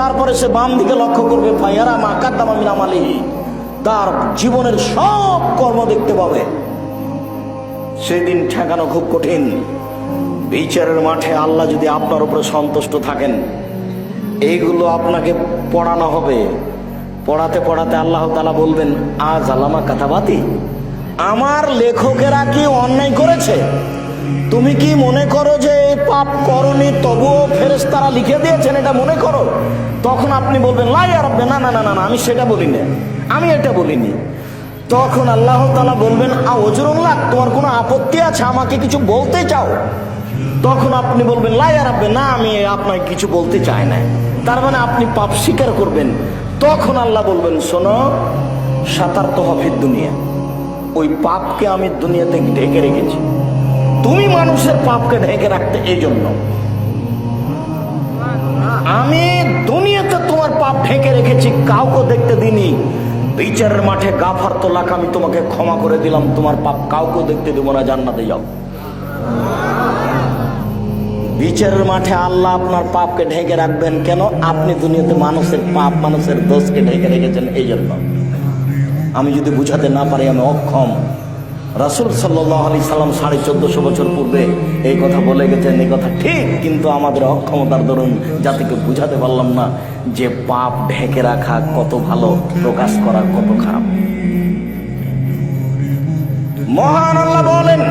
তারপরে সে বাম দিকে লক্ষ্য করবে তার জীবনের সব কর্ম দেখতে পাবে। সেদিন ঠেকানো খুব কঠিন। বিচারের মাঠে আল্লাহ যদি আপনার উপরে সন্তুষ্ট থাকেন, এইগুলো আপনাকে পড়ানো হবে। পড়াতে পড়াতে আল্লাহ তালা বলবেন, আজ আলামা কথাবাতি আমার লেখকেরা কি অন্যায় করেছে? তুমি কি মনে করো যে পাপ করনি, তবুও ফেরেশতারা লিখে দিয়েছেন এটা মনে করো। তখন আপনি বলবেন লাই আর না না না না আমি সেটা বলি না আমি এটা বলিনি। তখন আল্লাহ তালা বলবেন, আ ওজরুল্লাহ তোমার কোনো আপত্তি আছে? আমাকে কিছু বলতে চাও? তখন আপনি বলবেন লাই আর না, আমি আপনাকে কিছু বলতে চাই না। তার মানে আপনি পাপ স্বীকার করবেন। তখন আল্লাহ বলবেন, শোনো, সাঁতার তো দুনিয়া। ওই পাপকে আমি দুনিয়াতে ঢেকে রেখেছি। তুমি মানুষের পাপকে ঢেকে রাখতে এই জন্য আমি দুনিয়াতে তোমার পাপ ঢেকে রেখেছি, কাউকে দেখতে দিনি বিচারের মাঠে গাফার তোলাক আমি তোমাকে ক্ষমা করে দিলাম, তোমার পাপ কাউকে দেখতে দেবো না, জান্নাতে যাও। বিচারের মাঠে আল্লাহ আপনার পাপকে ঢেকে রাখবেন কেন? আপনি দুনিয়াতে মানুষের পাপ, মানুষের দোষকে ঢেকে রেখেছেন এই জন্য আমি যদি বুঝাতে না পারি, আমি অক্ষম। রাসুল সাল্লাহ আলি সাল্লাম সাড়ে চোদ্দশো বছর পূর্বে এই কথা বলে গেছেন, এই কথা ঠিক কিন্তু আমাদের অক্ষমতার দরুন জাতিকে বুঝাতে পারলাম না যে পাপ ঢেকে রাখা কত ভালো, প্রকাশ করা কত খারাপ। মহান আল্লাহ বলেন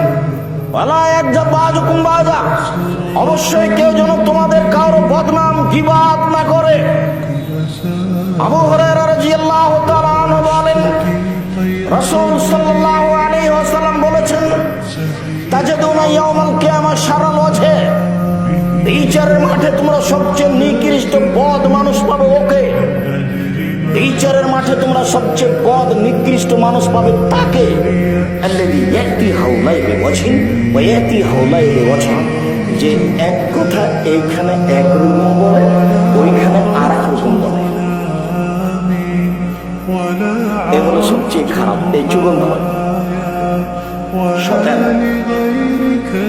অবশ্যই কেউ যেন তোমাদের কারও বদনাম বিবাদ না করে। আবু হুরায়রা রাদিয়াল্লাহু বলেন, রাসূল সাল্লাল্লাহু ইয়াউমাল কিয়ামা ওয়াজহে। বিচারের মাঠে তোমরা সবচেয়ে নিকৃষ্ট বদ মানুষ পাবে ওকে। বিচারের মাঠে তোমরা সবচেয়ে বদ নিকৃষ্ট মানুষ পাবে তাকে। আল্লাযী ইয়াতি হাওলাইহি ওয়াজহিন ওয়া ইয়াতি হাওলাইহি যে এক কথা এইখানে এক রকম বলে, ওইখানে আর এক রকম বলে। সবচেয়ে খারাপ, এই হয় সতেন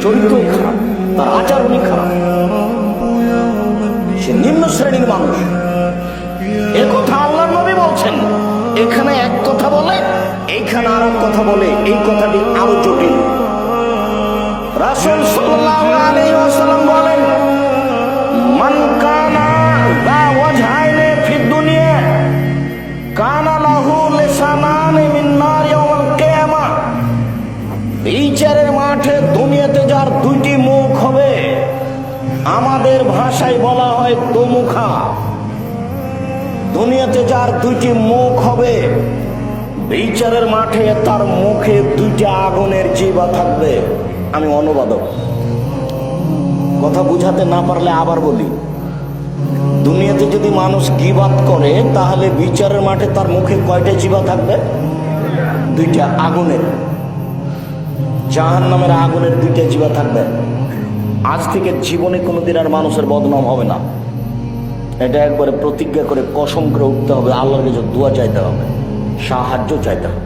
চরিত্রই খারাপ, তার আচার অনেক খারাপ। সে নিম্ন শ্রেণির মানুষ। কথা আল্লাহ নবী বলছেন, এখানে এক কথা বলে, এইখানে আর এক কথা বলে, এই কথাটি আরও জটিল। রাসুল সাল্লাল্লাহু আলাইহি ওয়াসাল্লাম বলেন, মান কানা আমাদের ভাষায় বলা হয় দোমুখা। দুনিয়াতে যার দুইটি মুখ হবে, বিচারের মাঠে তার মুখে দুইটি আগুনের জিবা থাকবে। আমি অনুবাদক। কথা বুঝাতে না পারলে আবার বলি, দুনিয়াতে যদি মানুষ গিবাত করে, তাহলে বিচারের মাঠে তার মুখে কয়টা জিবা থাকবে? দুইটা আগুনের। জাহান নামের আগুনের দুইটা জিবা থাকবে। আজ থেকে জীবনে কোনো দিন আর মানুষের বদনাম হবে না। এটা একবারে প্রতিজ্ঞা করে কসম করে উঠতে হবে, আল্লাহর কিছু দোয়া চাইতে হবে, সাহায্য চাইতে হবে।